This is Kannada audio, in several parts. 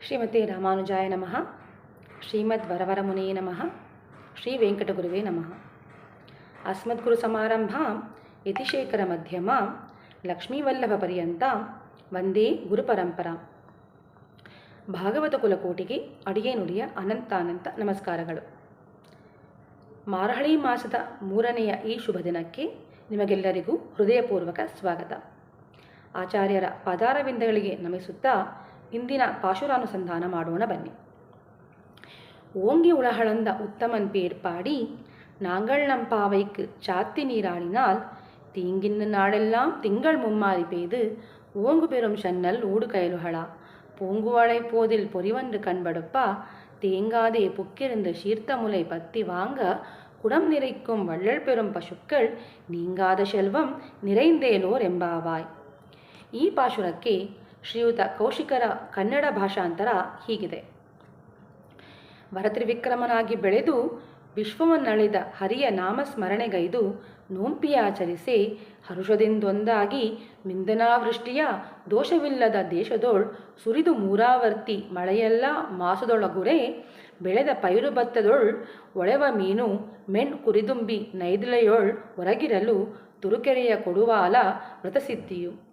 ಶ್ರೀಮತಿ ರಾಮಾನುಜಾಯ ನಮಃ. ಶ್ರೀಮದ್ ವರವರಮುನೇ ನಮಃ. ಶ್ರೀ ವೆಂಕಟಗುರುವೇ ನಮಃ. ಅಸ್ಮದ್ಗುರು ಸಮಾರಂಭ ಯತಿಶೇಖರ ಮಧ್ಯಮ ಲಕ್ಷ್ಮೀವಲ್ಲಭ ಪರ್ಯಂತ ವಂದೇ ಗುರುಪರಂಪರ ಭಾಗವತ ಕುಲಕೋಟಿಗೆ ಅಡಿಗೆ ನುಡಿಯ ಅನಂತಾನಂತ ನಮಸ್ಕಾರಗಳು. ಮಾರಹಳಿ ಮಾಸದ ಮೂರನೆಯ ಈ ಶುಭ ದಿನಕ್ಕೆ ನಿಮಗೆಲ್ಲರಿಗೂ ಹೃದಯಪೂರ್ವಕ ಸ್ವಾಗತ. ಆಚಾರ್ಯರ ಪದಾರವಿಂದಗಳಿಗೆ ನಮಿಸುತ್ತಾ ಇಂದಿನ ಪಾಶುರಾನುಸಂಧಾನ ಮಾಡೋಣ ಬನ್ನಿ ஓங்கி உலகளந்த உத்தமன் பேர் பாடி நாங்கள் நம் பாவைக்கு சாத்தி நீராடினால் தீங்கின்னு நாடெல்லாம் திங்கள் மும்மாறி பெய்து ஓங்கு பெறும் சன்னல் ஊடு கயலுகளா பூங்குவளை போதில் பொறிவன்று கண்படுப்பா தேங்காதே புக்கிருந்து சீர்த்த முலை பத்தி வாங்க குடம் நிறைக்கும் வள்ளல் பெறும் பசுக்கள் நீங்காத செல்வம் நிறைந்தேலோர் ಎಂಬಾವಾಯ್ ಈ ಪಾಶುರಕ್ಕೆ ಶ್ರೀಯುತ ಕೌಶಿಕರ ಕನ್ನಡ ಭಾಷಾಂತರ ಹೀಗಿದೆ. ವರತ್ರಿವಿಕ್ರಮನಾಗಿ ಬೆಳೆದು ವಿಶ್ವವನ್ನಳಿದ ಹರಿಯ ನಾಮಸ್ಮರಣೆಗೈದು ನೋಂಪಿಯಾಚರಿಸಿ ಹರುಷದಿಂದೊಂದಾಗಿ ಮಿಂದನಾವೃಷ್ಟಿಯ ದೋಷವಿಲ್ಲದ ದೇಶದೋಳ್ ಸುರಿದು ಮೂರಾವರ್ತಿ ಮಳೆಯೆಲ್ಲ ಮಾಸದೊಳಗುರೆ ಬೆಳೆದ ಪೈರು ಭತ್ತದೊಳ್ ಒಳೆವ ಮೀನು ಮೆಣ್ ಕುರಿದುಂಬಿ ನೈದಿಲೆಯೊಳ್ ಹೊರಗಿರಲು ತುರುಕೆರೆಯ ಕೊಡುವಾಲ ವ್ರತಸಿದ್ಧಿಯು.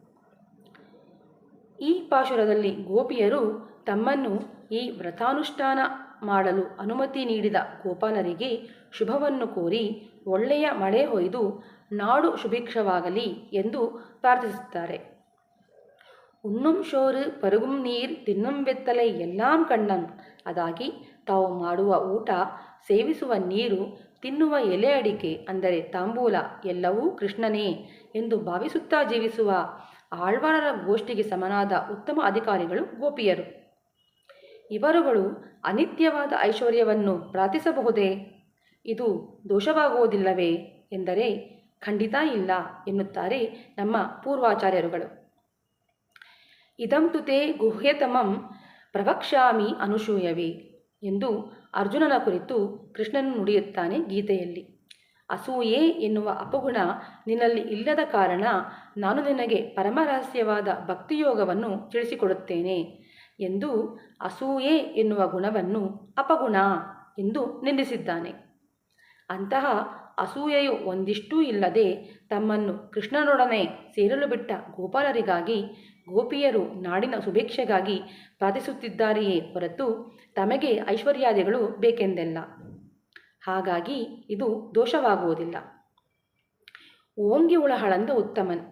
ಈ ಪಾಶುರದಲ್ಲಿ ಗೋಪಿಯರು ತಮ್ಮನ್ನು ಈ ವ್ರತಾನುಷ್ಠಾನ ಮಾಡಲು ಅನುಮತಿ ನೀಡಿದ ಗೋಪಾಲರಿಗೆ ಶುಭವನ್ನು ಕೋರಿ ಒಳ್ಳೆಯ ಮಳೆ ಹೊಯ್ದು ನಾಡು ಶುಭಿಕ್ಷವಾಗಲಿ ಎಂದು ಪ್ರಾರ್ಥಿಸುತ್ತಾರೆ. ಉಣ್ಣುಂ ಶೋರು, ಪರುಗುಂ ನೀರ್, ತಿನ್ನುಂ ಬೆತ್ತಲೆ ಎಲ್ಲಾಂ ಕಣ್ಣನ್ ಅದಾಗಿ ತಾವು ಮಾಡುವ ಊಟ, ಸೇವಿಸುವ ನೀರು, ತಿನ್ನುವ ಎಲೆ ಅಡಿಕೆ, ಅಂದರೆ ತಾಂಬೂಲ ಎಲ್ಲವೂ ಕೃಷ್ಣನೇ ಎಂದು ಭಾವಿಸುತ್ತಾ ಜೀವಿಸುವ ಆಳ್ವಾರರ ಗೋಷ್ಠಿಗೆ ಸಮನಾದ ಉತ್ತಮ ಅಧಿಕಾರಿಗಳು ಗೋಪಿಯರು. ಇವರುಗಳು ಅನಿತ್ಯವಾದ ಐಶ್ವರ್ಯವನ್ನು ಪ್ರಾರ್ಥಿಸಬಹುದೇ? ಇದು ದೋಷವಾಗುವುದಿಲ್ಲವೇ ಎಂದರೆ ಖಂಡಿತ ಇಲ್ಲ ಎನ್ನುತ್ತಾರೆ ನಮ್ಮ ಪೂರ್ವಾಚಾರ್ಯರುಗಳು. ಇದಂ ತುತೆ ಗುಹ್ಯತಮಂ ಪ್ರವಕ್ಷ್ಯಾಮಿ ಅನುಶೂಯವೇ ಎಂದು ಅರ್ಜುನನ ಕುರಿತು ಕೃಷ್ಣನು ನುಡಿಯುತ್ತಾನೆ ಗೀತೆಯಲ್ಲಿ. ಅಸೂಯೆ ಎನ್ನುವ ಅಪಗುಣ ನಿನ್ನಲ್ಲಿ ಇಲ್ಲದ ಕಾರಣ ನಾನು ನಿನಗೆ ಪರಮರಹಸ್ಯವಾದ ಭಕ್ತಿಯೋಗವನ್ನು ತಿಳಿಸಿಕೊಡುತ್ತೇನೆ ಎಂದು ಅಸೂಯೆ ಎನ್ನುವ ಗುಣವನ್ನು ಅಪಗುಣ ಎಂದು ನಿಂದಿಸಿದ್ದಾನೆ. ಅಂತಹ ಅಸೂಯೆಯು ಒಂದಿಷ್ಟೂ ಇಲ್ಲದೆ ತಮ್ಮನ್ನು ಕೃಷ್ಣನೊಡನೆ ಸೇರಲು ಬಿಟ್ಟ ಗೋಪಾಲರಿಗಾಗಿ, ಗೋಪಿಯರು ನಾಡಿನ ಸುಭಿಕ್ಷೆಗಾಗಿ ಪ್ರಾರ್ಥಿಸುತ್ತಿದ್ದಾರೆಯೇ ಹೊರತು ತಮಗೆ ಐಶ್ವರ್ಯಾದಿಗಳು ಬೇಕೆಂದೆಲ್ಲ. ಹಾಗಾಗಿ ಇದು ದೋಷವಾಗುವುದಿಲ್ಲ. ಓಂಗಿ ಉಳಹಳಂದ ಉತ್ತಮನ್.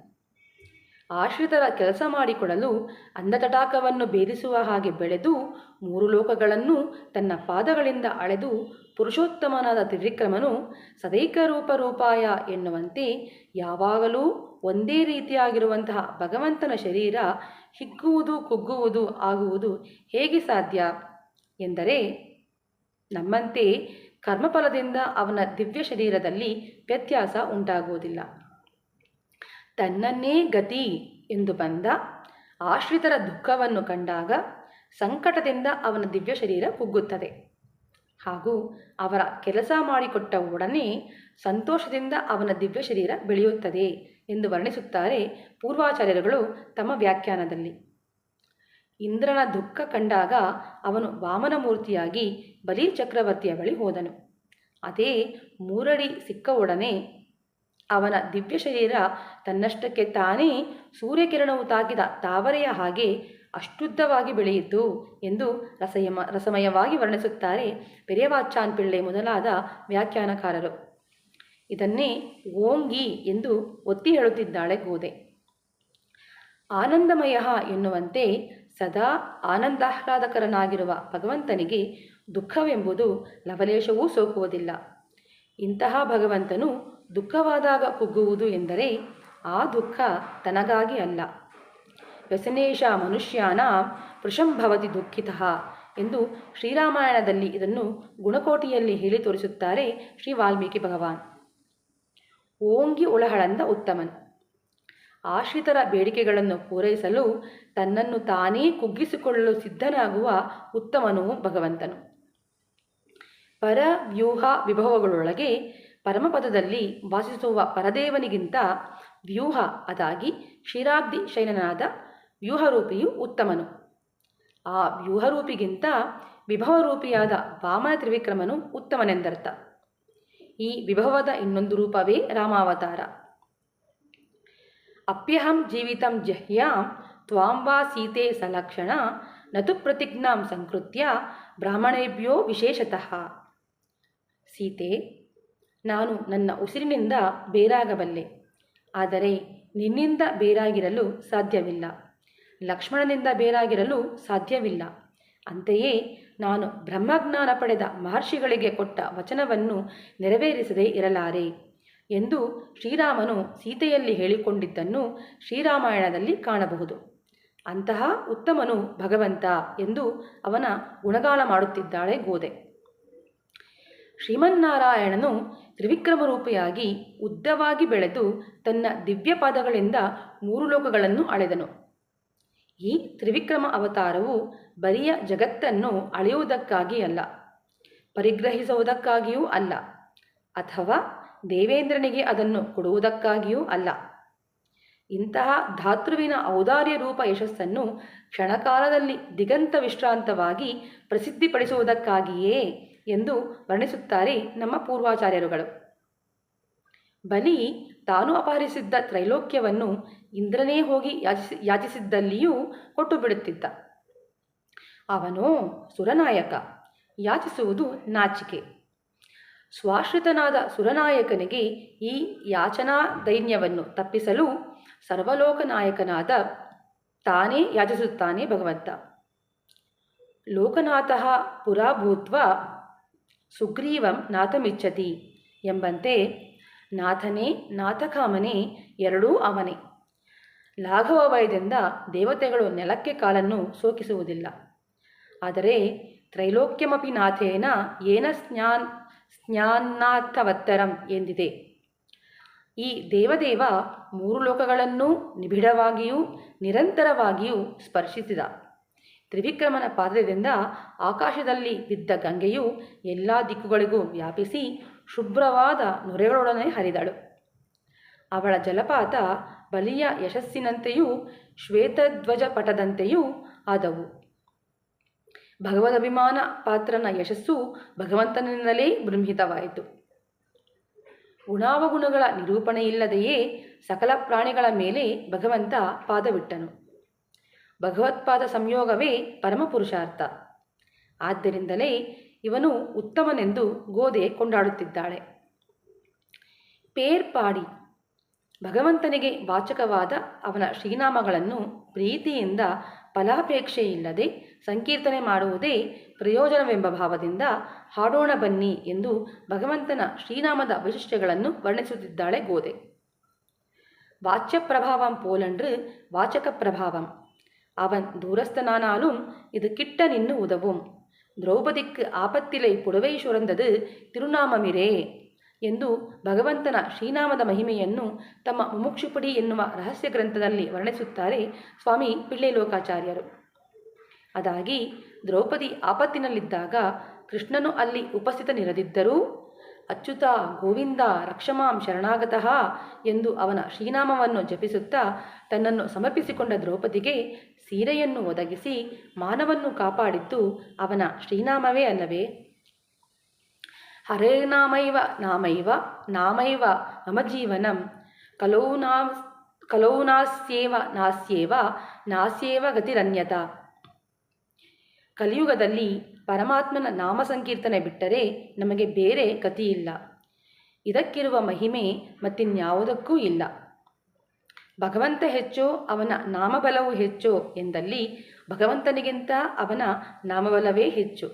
ಆಶ್ರಿತರ ಕೆಲಸ ಮಾಡಿಕೊಡಲು ಅಂಧತಟಾಕವನ್ನು ಭೇದಿಸುವ ಹಾಗೆ ಬೆಳೆದು ಮೂರು ಲೋಕಗಳನ್ನು ತನ್ನ ಪಾದಗಳಿಂದ ಅಳೆದು ಪುರುಷೋತ್ತಮನಾದ ತ್ರಿವಿಕ್ರಮನು ಸದೈಕ ರೂಪ ರೂಪಾಯ ಎನ್ನುವಂತೆ ಯಾವಾಗಲೂ ಒಂದೇ ರೀತಿಯಾಗಿರುವಂತಹ ಭಗವಂತನ ಶರೀರ ಹಿಗ್ಗುವುದು ಕುಗ್ಗುವುದು ಆಗುವುದು ಹೇಗೆ ಸಾಧ್ಯ ಎಂದರೆ ನಮ್ಮಂತೆ ಕರ್ಮಫಲದಿಂದ ಅವನ ದಿವ್ಯ ಶರೀರದಲ್ಲಿ ವ್ಯತ್ಯಾಸ ಉಂಟಾಗುವುದಿಲ್ಲ. ತನ್ನನ್ನೇ ಗತಿ ಎಂದು ಬಂದ ಆಶ್ರಿತರ ದುಃಖವನ್ನು ಕಂಡಾಗ ಸಂಕಟದಿಂದ ಅವನ ದಿವ್ಯ ಶರೀರ ಕುಗ್ಗುತ್ತದೆ. ಹಾಗೂ ಅವರ ಕೆಲಸ ಮಾಡಿಕೊಟ್ಟ ಒಡನೆ ಸಂತೋಷದಿಂದ ಅವನ ದಿವ್ಯ ಶರೀರ ಬೆಳೆಯುತ್ತದೆ ಎಂದು ವರ್ಣಿಸುತ್ತಾರೆ ಪೂರ್ವಾಚಾರ್ಯರುಗಳು ತಮ್ಮ ವ್ಯಾಖ್ಯಾನದಲ್ಲಿ. ಇಂದ್ರನ ದುಃಖ ಕಂಡಾಗ ಅವನು ವಾಮನ ಮೂರ್ತಿಯಾಗಿ ಬಲಿ ಚಕ್ರವರ್ತಿಯ ಬಳಿ ಹೋದನು. ಅದೇ ಮೂರಡಿ ಸಿಕ್ಕ ಒಡನೆ ಅವನ ದಿವ್ಯ ಶರೀರ ತನ್ನಷ್ಟಕ್ಕೆ ತಾನೇ ಸೂರ್ಯಕಿರಣವು ತಾಗಿದ ತಾವರೆಯ ಹಾಗೆ ಅಷ್ಟುದ್ದವಾಗಿ ಬೆಳೆಯಿತು ಎಂದು ರಸಯಮ, ರಸಮಯವಾಗಿ ವರ್ಣಿಸುತ್ತಾರೆ ಪೆರೆವಾಚಾನ್ ಪಿಳ್ಳೆ ಮೊದಲಾದ ವ್ಯಾಖ್ಯಾನಕಾರರು. ಇದನ್ನೇ ಓಂಗಿ ಎಂದು ಒತ್ತಿ ಹೇಳುತ್ತಿದ್ದಾಳೆ ಗೋದೆ ಆನಂದಮಯ ಎನ್ನುವಂತೆ ಸದಾ ಆನಂದಾಹ್ಲಾದಕರನಾಗಿರುವ ಭಗವಂತನಿಗೆ ದುಃಖವೆಂಬುದು ಲವಲೇಶವೂ ಸೋಕುವುದಿಲ್ಲ. ಇಂತಹ ಭಗವಂತನು ದುಃಖವಾದಾಗ ಕುಗ್ಗುವುದು ಎಂದರೆ ಆ ದುಃಖ ತನಗಾಗಿ ಅಲ್ಲ. ವ್ಯಸನೇಶ ಮನುಷ್ಯಾನ ಪೃಷಂಭವತಿ ದುಃಖಿತ ಎಂದು ಶ್ರೀರಾಮಾಯಣದಲ್ಲಿ ಇದನ್ನು ಗುಣಕೋಟಿಯಲ್ಲಿ ಹೇಳಿ ತೋರಿಸುತ್ತಾರೆ ಶ್ರೀ ವಾಲ್ಮೀಕಿ ಭಗವಾನ್. ಓಂಗಿ ಉಳಹಳಂದ ಉತ್ತಮನ್. ಆಶ್ರಿತರ ಬೇಡಿಕೆಗಳನ್ನು ಪೂರೈಸಲು ತನ್ನನ್ನು ತಾನೇ ಕುಗ್ಗಿಸಿಕೊಳ್ಳಲು ಸಿದ್ಧನಾಗುವ ಉತ್ತಮನು ಭಗವಂತನು. ಪರ ವ್ಯೂಹ ವಿಭವಗಳೊಳಗೆ ಪರಮಪದದಲ್ಲಿ ವಾಸಿಸುವ ಪರದೇವನಿಗಿಂತ ವ್ಯೂಹ ಅದಾಗಿ ಕ್ಷೀರಾಬ್ದಿ ಶೈನನಾದ ವ್ಯೂಹರೂಪಿಯು ಉತ್ತಮನು. ಆ ವ್ಯೂಹರೂಪಿಗಿಂತ ವಿಭವರೂಪಿಯಾದ ವಾಮನ ತ್ರಿವಿಕ್ರಮನು ಉತ್ತಮನೆಂದರ್ಥ. ಈ ವಿಭವದ ಇನ್ನೊಂದು ರೂಪವೇ ರಾಮಾವತಾರ. ಅಪ್ಯಹಂ ಜೀವಿತಂ ಜಹ್ಯಾಂ ತ್ವಾಂ ವಾ ಸೀತೆ ಸಲಕ್ಷಣ ನತು ಪ್ರತಿಜ್ಞಾಂ ಸಂಕೃತ್ಯ ಬ್ರಾಹ್ಮಣೇಭ್ಯೋ ವಿಶೇಷತಃ. ಸೀತೆ, ನಾನು ನನ್ನ ಉಸಿರಿನಿಂದ ಬೇರಾಗಬಲ್ಲೆ. ಆದರೆ ನಿನ್ನಿಂದ ಬೇರಾಗಿರಲು ಸಾಧ್ಯವಿಲ್ಲ. ಲಕ್ಷ್ಮಣನಿಂದ ಬೇರಾಗಿರಲು ಸಾಧ್ಯವಿಲ್ಲ. ಅಂತೆಯೇ ನಾನು ಬ್ರಹ್ಮಜ್ಞಾನ ಪಡೆದ ಮಹರ್ಷಿಗಳಿಗೆ ಕೊಟ್ಟ ವಚನವನ್ನು ನೆರವೇರಿಸದೇ ಇರಲಾರೆ. ಎಂದು ಶ್ರೀರಾಮನು ಸೀತೆಯಲ್ಲಿ ಹೇಳಿಕೊಂಡಿದ್ದನ್ನು ಶ್ರೀರಾಮಾಯಣದಲ್ಲಿ ಕಾಣಬಹುದು. ಅಂತಹ ಉತ್ತಮನು ಭಗವಂತ ಎಂದು ಅವನ ಗುಣಗಾನ ಮಾಡುತ್ತಿದ್ದಾಳೆ ಗೋದೆ. ಶ್ರೀಮನ್ನಾರಾಯಣನು ತ್ರಿವಿಕ್ರಮರೂಪಿಯಾಗಿ ಉದ್ದವಾಗಿ ಬೆಳೆದು ತನ್ನ ದಿವ್ಯ ಪಾದಗಳಿಂದ ಮೂರು ಲೋಕಗಳನ್ನು ಅಳೆದನು. ಈ ತ್ರಿವಿಕ್ರಮ ಅವತಾರವು ಬರಿಯ ಜಗತ್ತನ್ನು ಅಳೆಯುವುದಕ್ಕಾಗಿ ಅಲ್ಲ, ಪರಿಗ್ರಹಿಸುವುದಕ್ಕಾಗಿಯೂ ಅಲ್ಲ, ಅಥವಾ ದೇವೇಂದ್ರನಿಗೆ ಅದನ್ನು ಕೊಡುವುದಕ್ಕಾಗಿಯೂ ಅಲ್ಲ. ಇಂತಹ ಧಾತೃವಿನ ಔದಾರ್ಯ ರೂಪ ಯಶಸ್ಸನ್ನು ಕ್ಷಣಕಾಲದಲ್ಲಿ ದಿಗಂತ ವಿಶ್ರಾಂತವಾಗಿ ಪ್ರಸಿದ್ಧಿಪಡಿಸುವುದಕ್ಕಾಗಿಯೇ ಎಂದು ವರ್ಣಿಸುತ್ತಾರೆ ನಮ್ಮ ಪೂರ್ವಾಚಾರ್ಯರುಗಳು. ಬಲಿ ತಾನು ಅಪಹರಿಸಿದ್ದ ತ್ರೈಲೋಕ್ಯವನ್ನು ಇಂದ್ರನೇ ಹೋಗಿ ಯಾಚಿಸಿ, ಯಾಚಿಸಿದ್ದಲ್ಲಿಯೂ ಕೊಟ್ಟು ಅವನು ಸುರನಾಯಕ, ಯಾಚಿಸುವುದು ನಾಚಿಕೆ. ಸ್ವಾಶ್ರಿತನಾದ ಸುರನಾಯಕನಿಗೆ ಈ ಯಾಚನಾ ದೈನ್ಯವನ್ನು ತಪ್ಪಿಸಲು ಸರ್ವಲೋಕನಾಯಕನಾದ ತಾನೇ ಯಾಚಿಸುತ್ತಾನೆ ಭಗವಂತ. ಲೋಕನಾಥ ಪುರಾಭೂತ್ವ ಸುಗ್ರೀವಂ ನಾಥಮಿಚ್ಚತಿ ಎಂಬಂತೆ ನಾಥನೇ ನಾಥಕಾಮನೆ ಎರಡೂ ಅವನೇ. ಲಾಘವ ಭಯದಿಂದ ದೇವತೆಗಳು ನೆಲಕ್ಕೆ ಕಾಲನ್ನು ಸೋಕಿಸುವುದಿಲ್ಲ ಆದರೆ ತ್ರೈಲೋಕ್ಯಮಪಿ ನಾಥೇನ ಏನ ಸ್ನ್ಯಾನ್ ಸ್ನ್ಯಾನ್ನಾಥವತ್ತರಂ ಎಂದಿದೆ. ಈ ದೇವದೇವ ಮೂರು ಲೋಕಗಳನ್ನೂ ನಿಬಿಡವಾಗಿಯೂ ನಿರಂತರವಾಗಿಯೂ ಸ್ಪರ್ಶಿಸಿದ. ತ್ರಿವಿಕ್ರಮನ ಪಾದದಿಂದ ಆಕಾಶದಲ್ಲಿ ಬಿದ್ದ ಗಂಗೆಯು ಎಲ್ಲ ದಿಕ್ಕುಗಳಿಗೂ ವ್ಯಾಪಿಸಿ ಶುಭ್ರವಾದ ನೊರೆಗಳೊಡನೆ ಹರಿದಳು. ಅವಳ ಜಲಪಾತ ಬಲಿಯ ಯಶಸ್ಸಿನಂತೆಯೂ ಶ್ವೇತಧ್ವಜ ಪಟದಂತೆಯೂ ಆದವು. ಭಗವದಭಿಮಾನ ಪಾತ್ರನ ಯಶಸ್ಸು ಭಗವಂತನಿಂದಲೇ ಬೃಂಹಿತವಾಯಿತು. ಗುಣಾವಗುಣಗಳ ನಿರೂಪಣೆಯಿಲ್ಲದೆಯೇ ಸಕಲ ಪ್ರಾಣಿಗಳ ಮೇಲೆ ಭಗವಂತ ಪಾದವಿಟ್ಟನು. ಭಗವತ್ಪಾದ ಸಂಯೋಗವೇ ಪರಮಪುರುಷಾರ್ಥ. ಆದ್ದರಿಂದಲೇ ಇವನು ಉತ್ತಮನೆಂದು ಗೋದೆ ಕೊಂಡಾಡುತ್ತಿದ್ದಾಳೆ. ಪೇರ್ಪಾಡಿ ಭಗವಂತನಿಗೆ ವಾಚಕವಾದ ಅವನ ಶ್ರೀನಾಮಗಳನ್ನು ಪ್ರೀತಿಯಿಂದ ಫಲಾಪೇಕ್ಷೆ ಇಲ್ಲದೆ ಸಂಕೀರ್ತನೆ ಮಾಡುವುದೇ ಪ್ರಯೋಜನವೆಂಬ ಭಾವದಿಂದ ಹಾಡೋಣ ಬನ್ನಿ ಎಂದು ಭಗವಂತನ ಶ್ರೀನಾಮದ ವೈಶಿಷ್ಟ್ಯಗಳನ್ನು ವರ್ಣಿಸುತ್ತಿದ್ದಾಳೆ ಗೋದೆ. ವಾಚ್ಯ ಪ್ರಭಾವಂ ಪೋಲಂಡ್ರ ವಾಚಕ ಪ್ರಭಾವಂ ಅವನ್ ದೂರಸ್ಥನಾನಾಲು ಇದು ಕಿಟ್ಟ ನಿನ್ನು ಉದವು ದ್ರೌಪದಿಕ್ಕೆ ಆಪತ್ತಿಲೆ ಪುಡವೈ ಸುರಂದದು ತಿರುನಾಮಿರೇ ಎಂದು ಭಗವಂತನ ಶ್ರೀನಾಮದ ಮಹಿಮೆಯನ್ನು ತಮ್ಮ ಮುಮುಕ್ಷುಪುಡಿ ಎನ್ನುವ ರಹಸ್ಯ ಗ್ರಂಥದಲ್ಲಿ ವರ್ಣಿಸುತ್ತಾರೆ ಸ್ವಾಮಿ ಪಿಳ್ಳೆ ಲೋಕಾಚಾರ್ಯರು ಅದಾಗಿ ದ್ರೌಪದಿ ಆಪತ್ತಿನಲ್ಲಿದ್ದಾಗ ಕೃಷ್ಣನು ಅಲ್ಲಿ ಉಪಸ್ಥಿತನಿರದಿದ್ದರೂ, ಅಚ್ಯುತ ಗೋವಿಂದ ರಕ್ಷಮಾಂ ಶರಣಾಗತಃ ಎಂದು ಅವನ ಶ್ರೀನಾಮವನ್ನು ಜಪಿಸುತ್ತಾ ತನ್ನನ್ನು ಸಮರ್ಪಿಸಿಕೊಂಡ ದ್ರೌಪದಿಗೆ ಸೀರೆಯನ್ನು ಒದಗಿಸಿ ಮಾನವನ್ನು ಕಾಪಾಡಿದ್ದು ಅವನ ಶ್ರೀನಾಮವೇ ಅಲ್ಲವೇ? ಹರೇನಾಮೈವ ನಾಮೈವ ನಾಮೈವ ಮಮ ಜೀವನಂ. ಕಲೌ ನಾ, ಕಲೌ ನಾಸ್ಯೇವ ನಾಸ್ಯೇವ ನಾಸ್ಯೇವ ಗತಿರನ್ಯತ. ಕಲಿಯುಗದಲ್ಲಿ ಪರಮಾತ್ಮನ ನಾಮ ಸಂಕೀರ್ತನೆ ಬಿಟ್ಟರೆ ನಮಗೆ ಬೇರೆ ಗತಿಯಿಲ್ಲ ಇದಕ್ಕಿರುವ ಮಹಿಮೆ ಮತ್ತಿನ್ಯಾವುದಕ್ಕೂ ಇಲ್ಲ. ಭಗವಂತ ಹೆಚ್ಚೋ ಅವನ ನಾಮಬಲವು ಹೆಚ್ಚೋ ಎಂದಲ್ಲಿ ಭಗವಂತನಿಗಿಂತ ಅವನ ನಾಮಬಲವೇ ಹೆಚ್ಚು.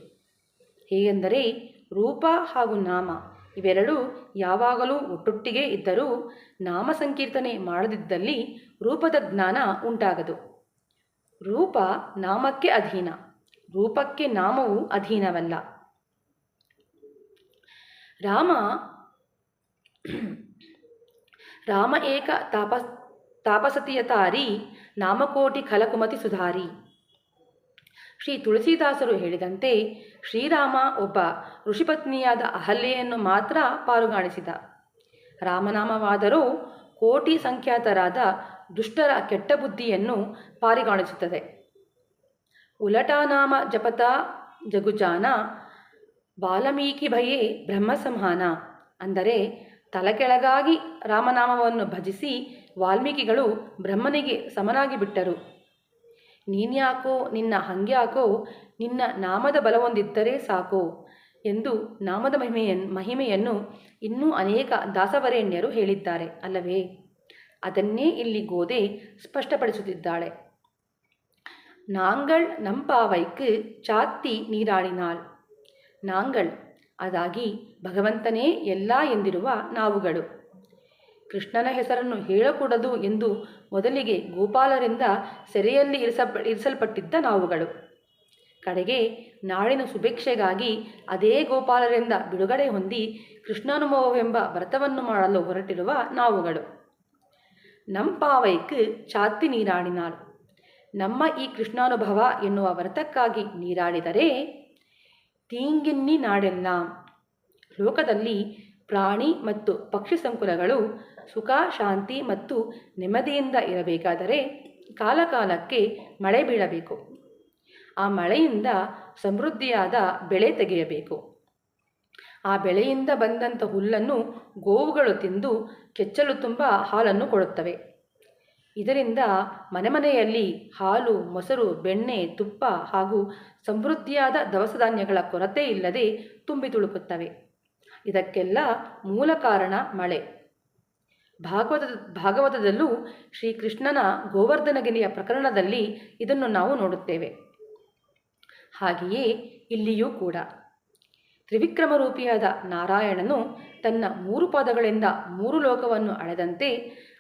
ಹೇಗೆಂದರೆ ರೂಪ ಹಾಗೂ ನಾಮ ಇವೆರಡೂ ಯಾವಾಗಲೂ ಒಟ್ಟೊಟ್ಟಿಗೆ ಇದ್ದರೂ ನಾಮ ಸಂಕೀರ್ತನೆ ಮಾಡದಿದ್ದಲ್ಲಿ ರೂಪದ ಜ್ಞಾನ ಉಂಟಾಗದು. ರೂಪ ನಾಮಕ್ಕೆ ಅಧೀನ, ರೂಪಕ್ಕೆ ನಾಮವು ಅಧೀನವಲ್ಲ. ರಾಮ ರಾಮ ಏಕ ತಾಪಸ್ ತಾಪಸತಿಯತಾರಿ ನಾಮಕೋಟಿ ಖಲಕುಮತಿ ಸುಧಾರಿ. ಶ್ರೀ ತುಳಸಿದಾಸರು ಹೇಳಿದಂತೆ ಶ್ರೀರಾಮ ಒಬ್ಬ ಋಷಿಪತ್ನಿಯಾದ ಅಹಲ್ಯೆಯನ್ನು ಮಾತ್ರ ಪಾರುಗಾಣಿಸಿದ. ರಾಮನಾಮವಾದರೂ ಕೋಟಿ ಸಂಖ್ಯಾತರಾದ ದುಷ್ಟರ ಕೆಟ್ಟ ಬುದ್ಧಿಯನ್ನು ಪಾರಿಗಾಣಿಸುತ್ತದೆ. ಉಲಟಾನಾಮ ಜಪತಾ ಜಗುಜಾನ ವಾಲ್ಮೀಕಿ ಭಯೇ ಬ್ರಹ್ಮಸಂಹಾನ ಅಂದರೆ ತಲೆಕೆಳಗಾಗಿ ರಾಮನಾಮವನ್ನು ಭಜಿಸಿ ವಾಲ್ಮೀಕಿಗಳು ಬ್ರಹ್ಮನಿಗೆ ಸಮನಾಗಿ ಬಿಟ್ಟರು ನೀನ್ಯಾಕೋ ನಿನ್ನ ಹಂಗ್ಯಾಕೋ ನಿನ್ನ ನಾಮದ ಬಲವೊಂದಿದ್ದರೆ ಸಾಕೋ ಎಂದು ನಾಮದ ಮಹಿಮೆಯನ್ನು ಮಹಿಮೆಯನ್ನು ಇನ್ನೂ ಅನೇಕ ದಾಸವರೇಣ್ಯರು ಹೇಳಿದ್ದಾರೆ ಅಲ್ಲವೇ? ಅದನ್ನೇ ಇಲ್ಲಿ ಗೋದೆ ಸ್ಪಷ್ಟಪಡಿಸುತ್ತಿದ್ದಾಳೆ. ನಾಂಗಳ್ ನಂಪಾವೈಕ್ ಚಾತ್ತಿ ನೀರಾಡಿನಾಳ್. ನಾಂಗಳ್, ಅದಾಗಿ ಭಗವಂತನೇ ಎಲ್ಲ ಎಂದಿರುವ ನಾವುಗಳು. ಕೃಷ್ಣನ ಹೆಸರನ್ನು ಹೇಳಕೂಡದು ಎಂದು ಮೊದಲಿಗೆ ಗೋಪಾಲರಿಂದ ಸೆರೆಯಲ್ಲಿ ಇರಿಸ ಇರಿಸಲ್ಪಟ್ಟಿದ್ದ ನಾವುಗಳು. ಕಡೆಗೆ ನಾಳಿನ ಸುಭಿಕ್ಷೆಗಾಗಿ ಅದೇ ಗೋಪಾಲರಿಂದ ಬಿಡುಗಡೆ ಹೊಂದಿ ಕೃಷ್ಣಾನುಭವವೆಂಬ ವ್ರತವನ್ನು ಮಾಡಲು ಹೊರಟಿರುವ ನಾವುಗಳು. ನಂಪಾವೈಕ್ ಚಾತಿ ನೀರಾಡಿನಾಳು. ನಮ್ಮ ಈ ಕೃಷ್ಣಾನುಭವ ಎನ್ನುವ ವ್ರತಕ್ಕಾಗಿ ನೀರಾಡಿದರೆ ತೀಂಗಿನ್ನಿ ನಾಡೆಲ್ಲ. ಲೋಕದಲ್ಲಿ ಪ್ರಾಣಿ ಮತ್ತು ಪಕ್ಷಿ ಸಂಕುಲಗಳು ಸುಖ, ಶಾಂತಿ ಮತ್ತು ನೆಮ್ಮದಿಯಿಂದ ಇರಬೇಕಾದರೆ ಕಾಲಕಾಲಕ್ಕೆ ಮಳೆ ಬೀಳಬೇಕು. ಆ ಮಳೆಯಿಂದ ಸಮೃದ್ಧಿಯಾದ ಬೆಳೆ ತೆಗೆಯಬೇಕು. ಆ ಬೆಳೆಯಿಂದ ಬಂದಂಥ ಹುಲ್ಲನ್ನು ಗೋವುಗಳು ತಿಂದು ಕೆಚ್ಚಲು ತುಂಬ ಹಾಲನ್ನು ಕೊಡುತ್ತವೆ. ಇದರಿಂದ ಮನೆಮನೆಯಲ್ಲಿ ಹಾಲು, ಮೊಸರು, ಬೆಣ್ಣೆ, ತುಪ್ಪ ಹಾಗೂ ಸಮೃದ್ಧಿಯಾದ ದವಸ ಧಾನ್ಯಗಳ ಕೊರತೆ ಇಲ್ಲದೆ ತುಂಬಿ ತುಳುಕುತ್ತವೆ. ಇದಕ್ಕೆಲ್ಲ ಮೂಲ ಕಾರಣ ಮಳೆ. ಭಾಗವತ ಭಾಗವತದಲ್ಲೂ ಶ್ರೀಕೃಷ್ಣನ ಗೋವರ್ಧನಗಿರಿಯ ಪ್ರಕರಣದಲ್ಲಿ ಇದನ್ನು ನಾವು ನೋಡುತ್ತೇವೆ. ಹಾಗೆಯೇ ಇಲ್ಲಿಯೂ ಕೂಡ. ತ್ರಿವಿಕ್ರಮರೂಪಿಯಾದ ನಾರಾಯಣನು ತನ್ನ ಮೂರು ಪಾದಗಳಿಂದ ಮೂರು ಲೋಕವನ್ನು ಅಳೆದಂತೆ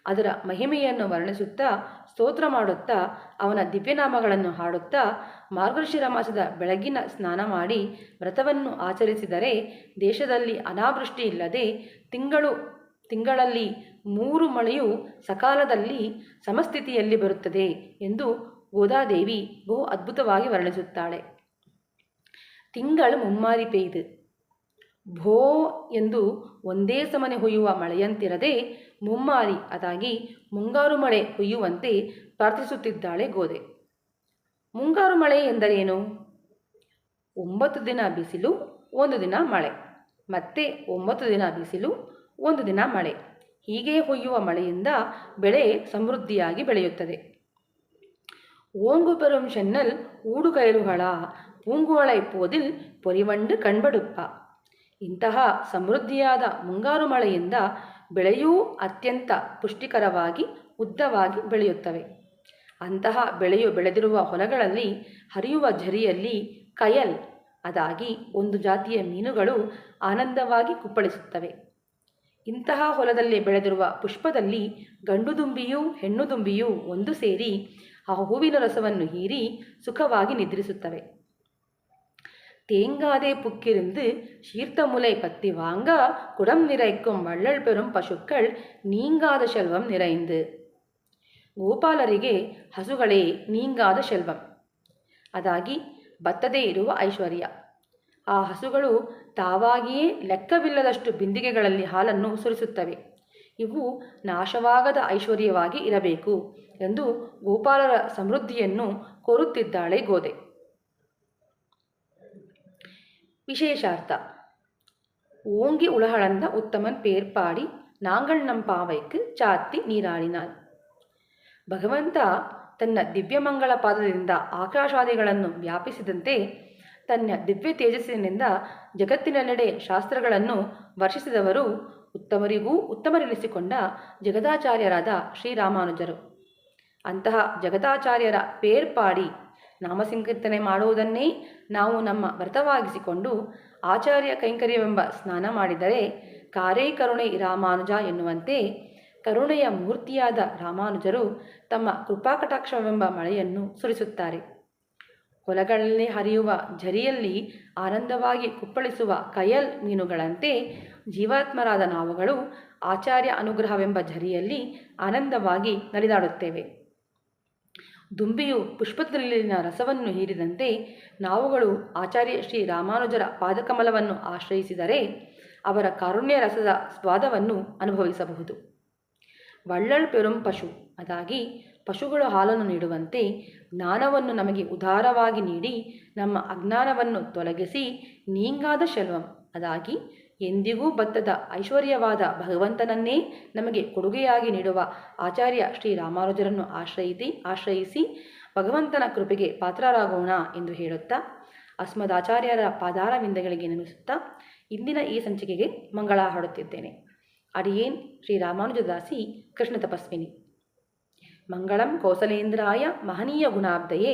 ಅದರ ಮಹಿಮೆಯನ್ನು ವರ್ಣಿಸುತ್ತಾ ಸ್ತೋತ್ರ ಮಾಡುತ್ತಾ ಅವನ ದಿವ್ಯನಾಮಗಳನ್ನು ಹಾಡುತ್ತಾ ಮಾರ್ಗಶಿರ ಮಾಸದ ಬೆಳಗಿನ ಸ್ನಾನ ಮಾಡಿ ವ್ರತವನ್ನು ಆಚರಿಸಿದರೆ ದೇಶದಲ್ಲಿ ಅನಾವೃಷ್ಟಿಯಿಲ್ಲದೆ ತಿಂಗಳು ತಿಂಗಳಲ್ಲಿ ಮೂರು ಮಳೆಯು ಸಕಾಲದಲ್ಲಿ ಸಮಸ್ಥಿತಿಯಲ್ಲಿ ಬರುತ್ತದೆ ಎಂದು ಗೋದಾದೇವಿ ಬಹು ಅದ್ಭುತವಾಗಿ ವರ್ಣಿಸುತ್ತಾಳೆ. ತಿಂಗಳು ಮುಮ್ಮಾರಿ ಪೆಯ್ದು. ಭೋ ಎಂದು ಒಂದೇ ಸಮನೆ ಹೊಯ್ಯುವ ಮಳೆಯಂತಿರದೆ ಮುಮ್ಮಾರಿ, ಅದಾಗಿ ಮುಂಗಾರು ಮಳೆ ಹೊಯ್ಯುವಂತೆ ಪ್ರಾರ್ಥಿಸುತ್ತಿದ್ದಾಳೆ ಗೋದೆ. ಮುಂಗಾರು ಮಳೆ ಎಂದರೇನು? ಒಂಬತ್ತು ದಿನ ಬಿಸಿಲು, ಒಂದು ದಿನ ಮಳೆ. ಮತ್ತೆ ಒಂಬತ್ತು ದಿನ ಬಿಸಿಲು ಒಂದು ದಿನ ಮಳೆ. ಹೀಗೆ ಹೊಯ್ಯುವ ಮಳೆಯಿಂದ ಬೆಳೆ ಸಮೃದ್ಧಿಯಾಗಿ ಬೆಳೆಯುತ್ತದೆ. ಓಂಗುಪರಂ பெறும் சென்னல் ஊடுகயலுகளா ಪೋದಿಲ್ போதில் ಕಣ್ಬಡುಪ್ಪ. ಇಂತಹ ಸಮೃದ್ಧಿಯಾದ ಮುಂಗಾರು ಮಳೆಯಿಂದ ಬೆಳೆಯೂ ಅತ್ಯಂತ ಪುಷ್ಟಿಕರವಾಗಿ, ಉದ್ದವಾಗಿ ಬೆಳೆಯುತ್ತವೆ. ಅಂತಹ ಬೆಳೆಯು ಬೆಳೆದಿರುವ ಹೊಲಗಳಲ್ಲಿ ಹರಿಯುವ ಝರಿಯಲ್ಲಿ ಕಯಲ್, ಅದಾಗಿ ಒಂದು ಜಾತಿಯ ಮೀನುಗಳು ಆನಂದವಾಗಿ ಕುಪ್ಪಳಿಸುತ್ತವೆ. ಇಂತಹ ಹೊಲದಲ್ಲಿ ಬೆಳೆದಿರುವ ಪುಷ್ಪದಲ್ಲಿ ಗಂಡು ದುಂಬಿಯೂ ಹೆಣ್ಣು ದುಂಬಿಯೂ ಒಂದು ಸೇರಿ ಆ ಹೂವಿನ ರಸವನ್ನು ಹೀರಿ ಸುಖವಾಗಿ ನಿದ್ರಿಸುತ್ತವೆ தேங்காதே புக்கிருந்து சீர்த்தமுலை பத்தி வாங்க குடம் நிறைக்கும் வள்ளல் பெறும் பசுக்கள் நீங்காத செல்வம் நிறைந்து ಗೋಪಾಲರಿಗೆ ಹಸುಗಳೇ ನೀಂಗಾದ ಸೆಲ್ವಂ ಅದಾಗಿ ಬತ್ತದೇ ಇರುವ ಐಶ್ವರ್ಯ ಆ ಹಸುಗಳು ತಾವಾಗಿಯೇ ಲೆಕ್ಕವಿಲ್ಲದಷ್ಟು ಬಿಂದಿಗೆಗಳಲ್ಲಿ ಹಾಲನ್ನು ಸುರಿಸುತ್ತವೆ ಇವು ನಾಶವಾಗದ ಐಶ್ವರ್ಯವಾಗಿ ಇರಬೇಕು ಎಂದು ಗೋಪಾಲರ ಸಮೃದ್ಧಿಯನ್ನು ಕೋರುತ್ತಿದ್ದಾಳೆ ಗೋದೆ விசேஷார்த்தா ஓங்கி உலகளந்த உத்தமன் பேர்பாடி நாங்கள் நம் ಪಾವೈಕ್ ಚಾತಿ ನೀರಾಳಿನಾಳ್ ಭಗವಂತ ತನ್ನ ದಿವ್ಯಮಂಗಳ ಪಾದದಿಂದ ಆಕಾಶಾದಿಗಳನ್ನು ವ್ಯಾಪಿಸಿದಂತೆ ತನ್ನ ದಿವ್ಯ ತೇಜಸ್ಸಿನಿಂದ ಜಗತ್ತಿನೆಲ್ಲೆಡೆ ಶಾಸ್ತ್ರಗಳನ್ನು ವರ್ಷಿಸಿದವರು ಉತ್ತಮರಿಗೂ ಉತ್ತಮರೆನಿಸಿಕೊಂಡ ಜಗದಾಚಾರ್ಯರಾದ ಶ್ರೀರಾಮಾನುಜರು. ಅಂತಹ ಜಗದಾಚಾರ್ಯರ ಪೇರ್ಪಾಡಿ ನಾಮಸಂಕೀರ್ತನೆ ಮಾಡುವುದನ್ನೇ ನಾವು ನಮ್ಮ ವ್ರತವಾಗಿಸಿಕೊಂಡು ಆಚಾರ್ಯ ಕೈಂಕರ್ಯವೆಂಬ ಸ್ನಾನ ಮಾಡಿದರೆ ಕಾರೇ ಕರುಣೆ ರಾಮಾನುಜ ಎನ್ನುವಂತೆ ಕರುಣೆಯ ಮೂರ್ತಿಯಾದ ರಾಮಾನುಜರು ತಮ್ಮ ಕೃಪಾಕಟಾಕ್ಷವೆಂಬ ಮಳೆಯನ್ನು ಸುರಿಸುತ್ತಾರೆ. ಹೊಲಗಳಲ್ಲಿ ಹರಿಯುವ ಝರಿಯಲ್ಲಿ ಆನಂದವಾಗಿ ಕುಪ್ಪಳಿಸುವ ಕಯಲ್ ಮೀನುಗಳಂತೆ ಜೀವಾತ್ಮರಾದ ನಾವುಗಳು ಆಚಾರ್ಯ ಅನುಗ್ರಹವೆಂಬ ಝರಿಯಲ್ಲಿ ಆನಂದವಾಗಿ ನಲಿದಾಡುತ್ತೇವೆ. ದುಂಬಿಯು ಪುಷ್ಪದಲ್ಲಿನ ರಸವನ್ನು ಹೀರಿದಂತೆ ನಾವುಗಳು ಆಚಾರ್ಯ ಶ್ರೀ ರಾಮಾನುಜರ ಪಾದಕಮಲವನ್ನು ಆಶ್ರಯಿಸಿದರೆ ಅವರ ಕಾರುಣ್ಯ ರಸದ ಸ್ವಾದವನ್ನು ಅನುಭವಿಸಬಹುದು. ವಳ್ಳಳ್ ಪೆರುಂ ಪಶು, ಅದಾಗಿ ಪಶುಗಳು ಹಾಲನ್ನು ನೀಡುವಂತೆ ಜ್ಞಾನವನ್ನು ನಮಗೆ ಉದಾರವಾಗಿ ನೀಡಿ ನಮ್ಮ ಅಜ್ಞಾನವನ್ನು ತೊಲಗಿಸಿ ನೀಂಗಾದ ಶಲ್ವಂ. ಅದಾಗಿ, ಎಂದಿಗೂ ಬತ್ತದ ಐಶ್ವರ್ಯವಾದ ಭಗವಂತನನ್ನೇ ನಮಗೆ ಕೊಡುಗೆಯಾಗಿ ನೀಡುವ ಆಚಾರ್ಯ ಶ್ರೀ ರಾಮಾನುಜರನ್ನು ಆಶ್ರಯಿಸಿ ಆಶ್ರಯಿಸಿ ಭಗವಂತನ ಕೃಪೆಗೆ ಪಾತ್ರರಾಗೋಣ ಎಂದು ಹೇಳುತ್ತಾ, ಅಸ್ಮದಾಚಾರ್ಯರ ಪಾದಾರವಿಂದಗಳಿಗೆ ನಮಿಸುತ್ತಾ ಇಂದಿನ ಈ ಸಂಚಿಕೆಗೆ ಮಂಗಳ ಹಾಡುತ್ತಿದ್ದೇನೆ ಅಡಿಯೇನ್ ಶ್ರೀ ರಾಮಾನುಜದಾಸಿ ಕೃಷ್ಣ ತಪಸ್ವಿನಿ. மங்களம் கோசலேந்திராய மகனீய குணாப்தயே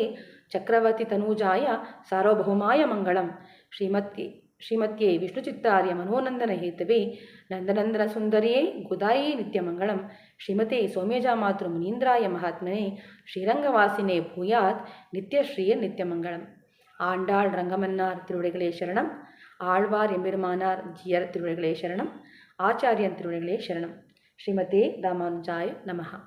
சக்கரவர்த்தி தனூஜாய சார்வபௌமாய மங்களம். ஸ்ரீமத்யே ஸ்ரீமத்யே விஷ்ணுச்சித்தாரிய மனோநந்தன ஹேத்துவே நந்தநந்தன சுந்தரியே குதாயே நித்யமங்கலம் ஸ்ரீமதே சோமேஜா மாத்ரு முனீந்திராய மகாத்மனே ஸ்ரீரங்கவாசினே பூயாத் நித்யஸ்ரீய நித்யமங்கலம் ஆண்டாள் ரங்கமன்னார் திருவடிகளே சரணம். ஆழ்வார் எம்பெருமானார் ஜியர் திருவடிகளே சரணம். ஆச்சாரியன் திருவடிகளே சரணம். ஸ்ரீமதே ராமானுஜாய நமகா